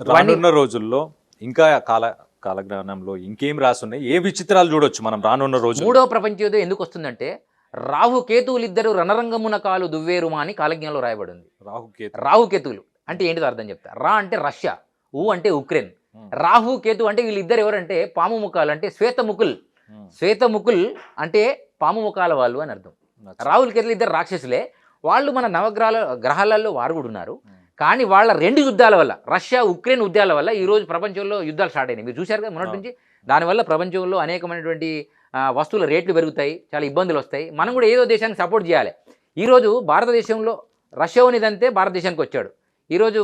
రానున్న రోజుల్లో ఇంకా కాల కాలజ్ఞానంలో ఇంకేం రాసున్నాయి? ఏ విచిత్రాలు చూడొచ్చు మనం రానున్న రోజు మూడో ప్రపంచ యుద్ధం ఎందుకు వస్తుందంటే రాహు కేతువులిద్దరు రణరంగమున కాలు దువ్వేరుమా అని కాలజ్ఞంలో రాయబడి ఉంది రాహు కేతు. రాహు కేతువులు. అంటే ఏంటిదో అర్థం చెప్తా. రా అంటే రష్యా ఊ అంటే ఉక్రెయిన్. రాహు కేతు అంటే వీళ్ళిద్దరు ఎవరంటే పాము ముఖాలు అంటే శ్వేతముకుల్. శ్వేతముకుల్ అంటే పాము ముఖాల వాళ్ళు అని అర్థం. రాహుల్ కేతులు ఇద్దరు రాక్షసులే. వాళ్ళు మన నవగ్రహాల గ్రహాలలో వారు కూడా ఉన్నారు. కానీ వాళ్ళ రెండు యుద్ధాల వల్ల రష్యా ఉక్రెయిన్ యుద్ధాల వల్ల ఈ రోజు ప్రపంచంలో యుద్ధాలు స్టార్ట్ అయినాయి. మీరు చూశారు కదా మొన్నటి నుంచి? దానివల్ల ప్రపంచంలో అనేకమైనటువంటి వస్తువుల రేట్లు పెరుగుతాయి చాలా ఇబ్బందులు వస్తాయి. మనం కూడా ఏదో దేశానికి సపోర్ట్ చేయాలి. ఈరోజు భారతదేశంలో రష్యా ఉన్నదంతే భారతదేశానికి వచ్చాడు. ఈరోజు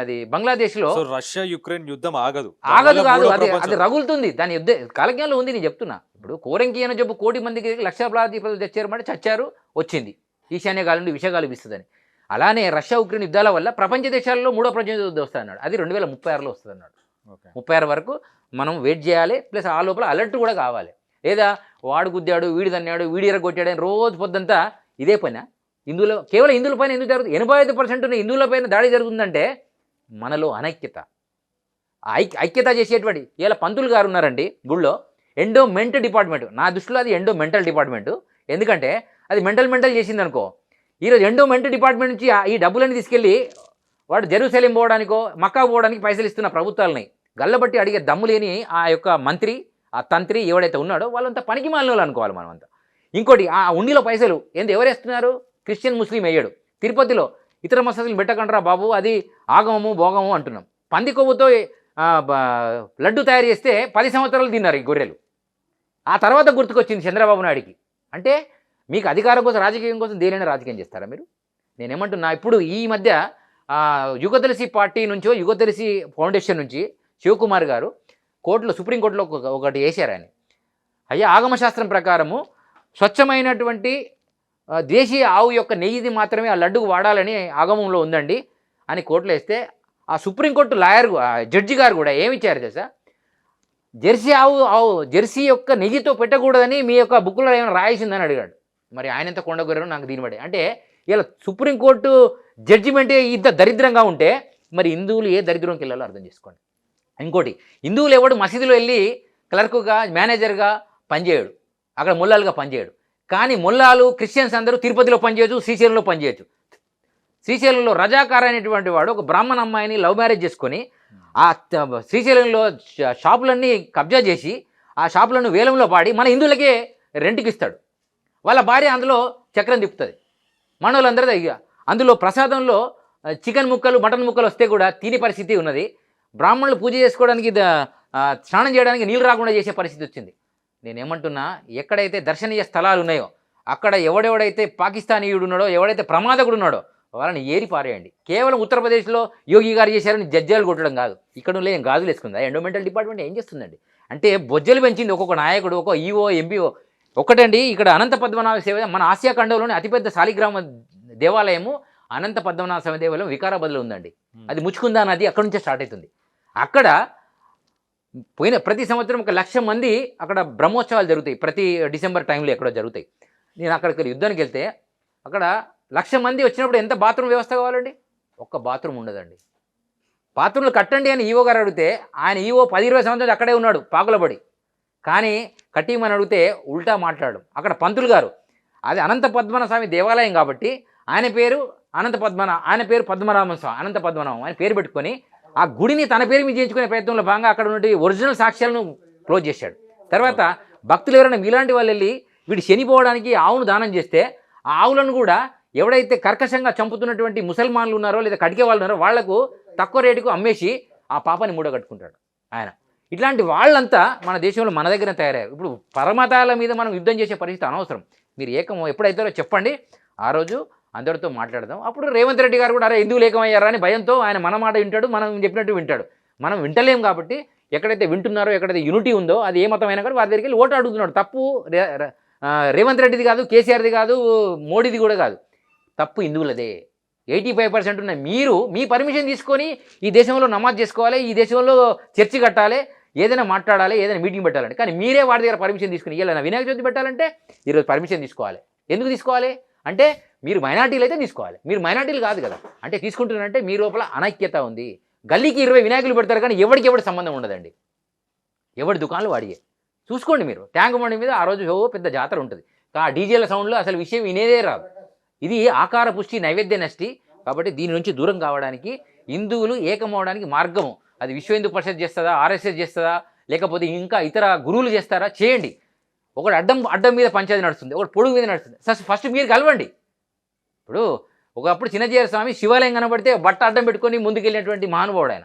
అది బంగ్లాదేశ్లో రష్యా యుక్రెయిన్ యుద్ధం ఆగదు. ఆగదు కాదు అది అది రగులుతుంది. దాని యుద్ధ కాలజ్ఞానంలో ఉంది నేను చెప్తున్నా. ఇప్పుడు కోరంకి అని చెప్పు కోటి మందికి లక్షలాది ప్రజలు తెచ్చారు అంటే చచ్చారు వచ్చింది. ఈశాన్య గాలి నుండి విషగాలు ఇస్తుందని అలానే రష్యా ఉక్రెయిన్ యుద్ధాల వల్ల ప్రపంచ దేశాల్లో మూడో ప్రపంచ యుద్ధం వస్తుంది అన్నాడు అది రెండు వేల ముప్పై ఆరులో వస్తుంది అన్నాడు. ముప్పై ఆరు వరకు మనం వెయిట్ చేయాలి ప్లస్ ఆ లోపల అలర్ట్ కూడా కావాలి. లేదా వాడు గుద్దాడు వీడి తన్నాడు వీడి ఎరగొట్టాడు అని రోజు పొద్దంతా ఇదే పని హిందువుల కేవలం హిందువుల పైన ఎందుకు జరుగుతుంది? ఎనభై ఐదు పర్సెంట్ ఉన్న హిందువుల పైన దాడి జరుగుతుందంటే మనలో అనైక్యత. ఐక్య ఐక్యత చేసేటువంటి ఇలా పంతులు గారు ఉన్నారండి గుళ్ళో. ఎండో మెంట్ డిపార్ట్మెంట్ నా దృష్టిలో అది ఎండో మెంటల్ డిపార్ట్మెంట్ ఎందుకంటే అది మెంటల్ మెంటల్ చేసింది అనుకో ఈరోజు ఎండోమెంట్ డిపార్ట్మెంట్ నుంచి ఈ డబ్బులన్నీ తీసుకెళ్ళి వాడు జెరూసలేం పోవడానికో మక్కా పోవడానికి పైసలు ఇస్తున్న ప్రభుత్వాలని గల్లబట్టి అడిగే దమ్ము లేని ఆ యొక్క మంత్రి ఆ తంత్రి ఎవడైతే ఉన్నాడో వాళ్ళంతా పనికి మాలినోళ్ళు అనుకోవాలి మనమంతా. ఇంకోటి ఆ ఉండిలో పైసలు ఏంది ఎవరేస్తున్నారు? క్రిస్టియన్ ముస్లిం వేయడు తిరుపతిలో ఇతర మసతులు పెట్టకండ్రా బాబు అది ఆగమము భోగము అంటున్నాం. పంది కొవ్వుతో లడ్డు తయారు చేస్తే పది సంవత్సరాలు తిన్నారు ఈ గొర్రెలు. ఆ తర్వాత గుర్తుకొచ్చింది చంద్రబాబు నాయుడికి. అంటే మీకు అధికారం కోసం రాజకీయం కోసం దేనైనా రాజకీయం చేస్తారా మీరు? నేనేమంటున్నా ఇప్పుడు ఈ మధ్య ఆ, యుగతలసి పార్టీ నుంచో యుగతలసి ఫౌండేషన్ నుంచి శివకుమార్ గారు కోర్టులో సుప్రీంకోర్టులో ఒక- ఒకటి వేశారు ఆయన. అయ్యా ఆగమశాస్త్రం ప్రకారము స్వచ్ఛమైనటువంటి దేశీయ ఆవు యొక్క నెయ్యిది మాత్రమే ఆ లడ్డుకు వాడాలని ఆగమంలో ఉందండి అని కోర్టులో వేస్తే ఆ సుప్రీంకోర్టు లాయర్ జడ్జి గారు కూడా ఏమి ఇచ్చారు తెలుసా? జెర్సీ ఆవు ఆవు జెర్సీ యొక్క నెయ్యితో పెట్టకూడదని మీ యొక్క బుక్లో ఏమైనా రాయాల్సిందని అడిగాడు. మరి ఆయన ఎంత కొండగొర్రెను నాకు దీని పడే. అంటే ఇలా సుప్రీంకోర్టు జడ్జిమెంటే ఇంత దరిద్రంగా ఉంటే మరి హిందువులు ఏ దరిద్రంకి వెళ్ళాలో అర్థం చేసుకోండి. ఇంకోటి హిందువులు ఎవడు మసీదులో వెళ్ళి క్లర్కుగా మేనేజర్గా పనిచేయడు. అక్కడ ముల్లాలుగా పనిచేయడు. కానీ ముల్లాలు క్రిస్టియన్స్ అందరూ తిరుపతిలో పనిచేయచ్చు శ్రీశైలంలో పనిచేయచ్చు. శ్రీశైలంలో రజాకార్ అనేటువంటి వాడు ఒక బ్రాహ్మణ అమ్మాయిని లవ్ మ్యారేజ్ చేసుకొని ఆ శ్రీశైలంలో షా- షాపులన్నీ కబ్జా చేసి ఆ షాపులను వేలంలో పాడి మన హిందువులకే రెంట్కి ఇస్తాడు. వాళ్ళ భార్య అందులో చక్రం తిప్పుతుంది. మన ఇక అందులో ప్రసాదంలో చికెన్ ముక్కలు మటన్ ముక్కలు వస్తే కూడా తిని పరిస్థితి ఉన్నది. బ్రాహ్మణులు పూజ చేసుకోవడానికి స్నానం చేయడానికి నీళ్ళు రాకుండా చేసే పరిస్థితి వచ్చింది. నేనేమంటున్నా ఎక్కడైతే దర్శనీయ స్థలాలు ఉన్నాయో అక్కడ ఎవడెవడైతే పాకిస్తానీయుడు ఉన్నాడో ఎవడైతే ప్రమాదకుడు ఉన్నాడో వాళ్ళని ఏరి పారేయండి. కేవలం ఉత్తరప్రదేశ్లో యోగి గారు చేశారని జడ్జాలు కొట్టడం కాదు. ఇక్కడ లేని గాజులు వేసుకుందా? ఎండోమెంటల్ డిపార్ట్మెంట్ ఏం చేస్తుందండి? అంటే బొజ్జలు పెంచింది ఒక్కొక్క నాయకుడు ఒక్కొక్క ఈఓ ఎంపీఓ ఒకటండి ఇక్కడ అనంత పద్మనాభ సేవ మన ఆసియా ఖండంలోని అతిపెద్ద శాలిగ్రామ దేవాలయము అనంత పద్మనాభ స్వామి దేవాలయం వికారాబాద్లో ఉందండి. అది ముచ్చుకుందా నది అక్కడ నుంచే స్టార్ట్ అవుతుంది. అక్కడ పోయిన ప్రతి సంవత్సరం ఒక లక్ష మంది అక్కడ బ్రహ్మోత్సవాలు జరుగుతాయి. ప్రతి డిసెంబర్ టైంలో ఎక్కడో జరుగుతాయి. నేను అక్కడికి యుద్ధానికి వెళ్తే అక్కడ లక్ష మంది వచ్చినప్పుడు ఎంత బాత్రూమ్ వ్యవస్థ కావాలండి? ఒక్క బాత్రూమ్ ఉండదండి. బాత్రూమ్లు కట్టండి అని ఈవో గారు అడిగితే ఆయన ఈవో పది ఇరవై సంవత్సరాలు అక్కడే ఉన్నాడు పాకులబడి కానీ కట్టిమని అడిగితే ఉల్టా మాట్లాడు అక్కడ పంతులు గారు అది అనంత పద్మన స్వామి దేవాలయం కాబట్టి ఆయన పేరు అనంత పద్మన ఆయన పేరు పద్మనాభం స్వామి అనంత పద్మనాభం ఆయన పేరు పెట్టుకొని ఆ గుడిని తన పేరు మీద చేయించుకునే ప్రయత్నంలో భాగంగా అక్కడ ఉన్నటువంటి ఒరిజినల్ సాక్ష్యాలను క్లోజ్ చేశాడు. తర్వాత భక్తులు ఎవరైనా మీలాంటి వాళ్ళు వెళ్ళి వీడు శనిపోవడానికి ఆవును దానం చేస్తే ఆ ఆవులను కూడా ఎవడైతే కర్కశంగా చంపుతున్నటువంటి ముసల్మాన్లు ఉన్నారో లేదా కడికే వాళ్ళు ఉన్నారో వాళ్ళకు తక్కువ రేటుకు అమ్మేసి ఆ పాపని మూడగట్టుకుంటాడు ఆయన. ఇట్లాంటి వాళ్ళంతా మన దేశంలో మన దగ్గర తయారయ్యారు. ఇప్పుడు పరమతాల మీద మనం యుద్ధం చేసే పరిస్థితి అనవసరం. మీరు ఏకం ఎప్పుడైతారో చెప్పండి. ఆ రోజు అందరితో మాట్లాడదాం. అప్పుడు రేవంత్ రెడ్డి గారు కూడా అరే ఎందుకు లేకమయ్యారా? అని భయంతో ఆయన మన మాట వింటాడు మనం చెప్పినట్టు వింటాడు. మనం వింటలేం కాబట్టి ఎక్కడైతే వింటున్నారో ఎక్కడైతే యూనిటీ ఉందో అది ఏ మతమైనా కూడా వారి దగ్గరికి వెళ్ళి ఓటు అడుగుతున్నాడు. తప్పు రేవంత్ రెడ్డిది కాదు కేసీఆర్ది కాదు మోడీది కూడా కాదు. తప్పు హిందువులదే ఎయిటీ ఫైవ్ పర్సెంట్ ఉన్న మీరు మీ పర్మిషన్ తీసుకొని ఈ దేశంలో నమాజ్ చేసుకోవాలి ఈ దేశంలో చర్చి కట్టాలి ఏదైనా మాట్లాడాలి ఏదైనా మీటింగ్ పెట్టాలంటే. కానీ మీరే వాడి దగ్గర పర్మిషన్ తీసుకుని ఇవ్వాలన్నా వినాయక చవితి పెట్టాలంటే ఈరోజు పర్మిషన్ తీసుకోవాలి. ఎందుకు తీసుకోవాలి? అంటే మీరు మైనార్టీలు అయితే తీసుకోవాలి. మీరు మైనార్టీలు కాదు కదా. అంటే తీసుకుంటున్నారంటే మీ లోపల అనైక్యత ఉంది. గల్లీకి ఇరవై వినాయకులు పెడతారు కానీ ఎవరికి ఎవరి సంబంధం ఉండదండి. ఎవరి దుకాణాలు వాడియే. చూసుకోండి మీరు. ట్యాంక్ బండి మీద ఆ రోజు ఓ పెద్ద జాతర ఉంటుంది. ఆ డీజేల సౌండ్లో అసలు విషయం వినేదే రాదు. ఇది ఆకార పుష్టి నైవేద్య నష్టి కాబట్టి దీని నుంచి దూరం కావడానికి హిందువులు ఏకమవడానికి మార్గము. అది విశ్వ హిందూ పరిషత్ చేస్తుందా ఆర్ఎస్ఎస్ చేస్తుందా లేకపోతే ఇంకా ఇతర గురువులు చేస్తారా? చేయండి. ఒకటి అడ్డం అడ్డం మీద పంచాయతీ నడుస్తుంది ఒకటి పొడుగు మీద నడుస్తుంది. ఫస్ట్ ఫస్ట్ మీరు కలవండి. ఇప్పుడు ఒకప్పుడు చిన్నజీర స్వామి శివాలయం కనబడితే బట్ట అడ్డం పెట్టుకొని ముందుకెళ్ళినటువంటి మహానుభావుడు ఆయన.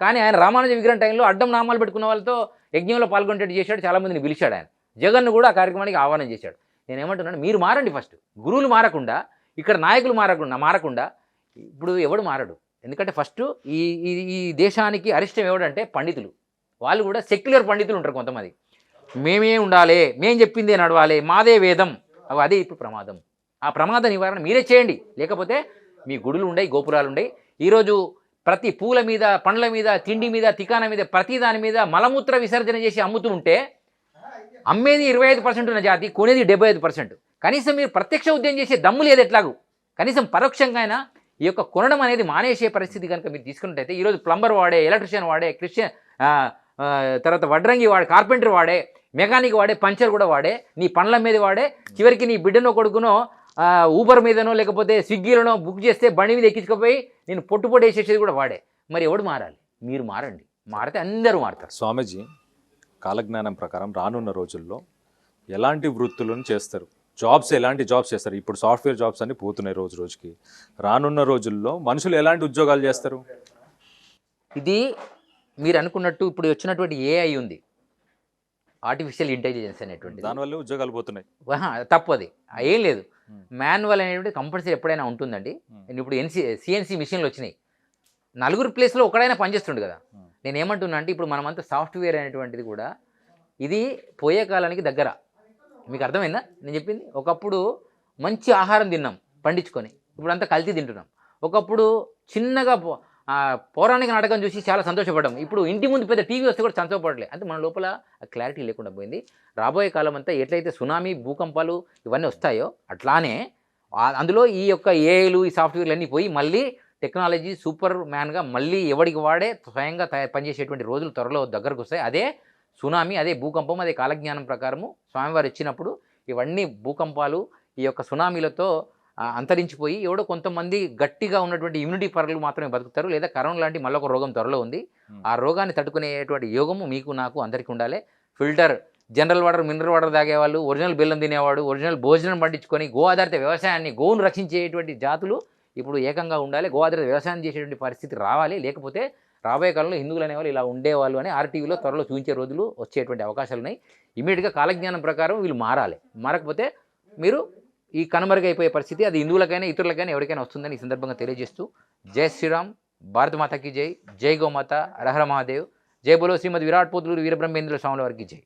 కానీ ఆయన రామానుజ విగ్రహం టైంలో అడ్డం నామాలు పెట్టుకున్న వాళ్ళతో యజ్ఞంలో పాల్గొనేటట్టు చేశాడు చాలామందిని పిలిచాడు ఆయన. జగన్ను కూడా ఆ కార్యక్రమానికి ఆహ్వానం చేశాడు. నేను ఏమంటున్నాను మీరు మారండి ఫస్ట్. గురువులు మారకుండా ఇక్కడ నాయకులు మారకుండా మారకుండా ఇప్పుడు ఎవడు మారడు? ఎందుకంటే ఫస్ట్ ఈ ఈ ఈ దేశానికి అరిష్టం ఎవడంటే పండితులు. వాళ్ళు కూడా సెక్యులర్ పండితులు ఉంటారు కొంతమంది. మేమే ఉండాలి మేం చెప్పిందే నడవాలి మాదే వేదం. అవి అదే ఇప్పుడు ప్రమాదం. ఆ ప్రమాద నివారణ మీరే చేయండి. లేకపోతే మీ గుడులు ఉండయి గోపురాలు ఉండయి. ఈరోజు ప్రతి పూల మీద పండ్ల మీద తిండి మీద తికాన మీద ప్రతి దాని మీద మలమూత్ర విసర్జన చేసి అమ్ముతూ ఉంటే అమ్మేది ఇరవై ఐదు పర్సెంట్ ఉన్న జాతి కొనేది డెబ్బై ఐదు పర్సెంట్. కనీసం మీరు ప్రత్యక్ష ఉద్యమం చేసే దమ్ము లేదు ఎట్లాగూ. కనీసం పరోక్షంగా అయినా ఈ యొక్క కొనడం అనేది మానేసే పరిస్థితి కనుక మీరు తీసుకున్నట్టయితే ఈరోజు ప్లంబర్ వాడే ఎలక్ట్రిషియన్ వాడే క్రిస్టియన్ తర్వాత వడ్రంగి వాడే కార్పెంటర్ వాడే మెకానిక్ వాడే పంచర్ కూడా వాడే నీ పండ్ల మీద వాడే చివరికి నీ బిడ్డనో కొడుకునో ఊబర్ మీదనో లేకపోతే స్విగ్గీలోనో బుక్ చేస్తే బండి మీద ఎక్కించుకుపోయి నేను పొట్టు పొట్టు వేసేసేది కూడా వాడే. మరి ఎవడు మారాలి? మీరు మారండి. మారితే అందరూ మారుతారు. స్వామీజీ కాలజ్ఞానం ప్రకారం రానున్న రోజుల్లో ఎలాంటి వృత్తులను చేస్తారు? జాబ్స్ ఎలాంటి జాబ్స్ చేస్తారు? ఇప్పుడు సాఫ్ట్వేర్ జాబ్స్ అన్ని పోతున్నాయి రోజు రోజుకి. రానున్న రోజుల్లో మనుషులు ఎలాంటి ఉద్యోగాలు చేస్తారు? ఇది మీరు అనుకున్నట్టు ఇప్పుడు వచ్చినటువంటి ఏఐ ఉంది. ఆర్టిఫిషియల్ ఇంటెలిజెన్స్ అనేటువంటిది. దానివల్ల ఉద్యోగాలు పోతున్నాయి. ఆహా, తప్పు అది. ఆ, ఏం లేదు. మాన్యువల్ అనేటువంటి కంపల్సరీ ఎప్పుడైనా ఉంటుందండి. నేను ఇప్పుడు ఎన్సి సిఎన్సి మిషన్లు వచ్చినాయి. నలుగురు ప్లేస్లో ఒకడైనా పనిచేస్తుండు కదా. నేను ఏమంటున్నా అంటే ఇప్పుడు మనమంతా సాఫ్ట్వేర్ అనేటువంటిది కూడా ఇది పోయే కాలానికి దగ్గర. మీకు అర్థమైందా? నేను చెప్పింది ఒకప్పుడు మంచి ఆహారం తిన్నాం పండించుకొని. ఇప్పుడు అంతా కల్తీ తింటున్నాం. ఒకప్పుడు చిన్నగా పౌరాణిక నాటకం చూసి చాలా సంతోషపడ్డాం. ఇప్పుడు ఇంటి ముందు పెద్ద టీవీ వస్తే కూడా సంతోషపడలే. అంటే మన లోపల క్లారిటీ లేకుండా పోయింది. రాబోయే కాలం అంతా ఎట్లయితే సునామీ భూకంపాలు ఇవన్నీ వస్తాయో అట్లానే అందులో ఈ యొక్క ఏఐలు ఈ సాఫ్ట్వేర్లు అన్నీ పోయి మళ్ళీ టెక్నాలజీ సూపర్ మ్యాన్గా మళ్ళీ ఎవడికి వాడే స్వయంగా తయారు పనిచేసేటువంటి రోజులు త్వరలో దగ్గరకు వస్తాయి. అదే సునామీ అదే భూకంపం అదే కాలజ్ఞానం ప్రకారము స్వామివారు ఇచ్చినప్పుడు ఇవన్నీ భూకంపాలు ఈ యొక్క సునామీలతో అంతరించిపోయి ఎవడో కొంతమంది గట్టిగా ఉన్నటువంటి ఇమ్యూనిటీ పరులు మాత్రమే బతుకుతారు. లేదా కరోనా లాంటి మళ్ళొక రోగం త్వరలో ఉంది. ఆ రోగాన్ని తట్టుకునేటువంటి యోగము మీకు నాకు అందరికీ ఉండాలి. Filter general water mineral water తాగేవాళ్ళు ఒరిజినల్ బెల్లం తినేవాడు ఒరిజినల్ భోజనం పండించుకొని గో ఆధారిత వ్యవసాయాన్ని గోవును రక్షించేటువంటి జాతులు ఇప్పుడు ఏకంగా ఉండాలి. గో ఆధారిత వ్యవసాయం చేసేటువంటి పరిస్థితి రావాలి. లేకపోతే రాబోయే కాలంలో హిందువులు అనేవాళ్ళు ఇలా ఉండేవాళ్ళు అని ఆర్టీవీలో త్వరలో చూపించే రోజులు వచ్చేటువంటి అవకాశాలు ఉన్నాయి. ఇమీడియట్గా కాలజ్ఞానం ప్రకారం వీళ్ళు మారాలి. మారకపోతే మీరు ఈ కనుమరుగైపోయే పరిస్థితి అది హిందువులకైనా ఇతరులకైనా ఎవరికైనా వస్తుందని ఈ సందర్భంగా తెలియజేస్తూ జై శ్రీరామ్ భారత మాతకి జై జై గోమాత రహర మహాదేవ్ జై బోలో శ్రీమతి విరాట్ పోతులూరు వీరబ్రహ్మేంద్ర స్వాముల వారికి జై.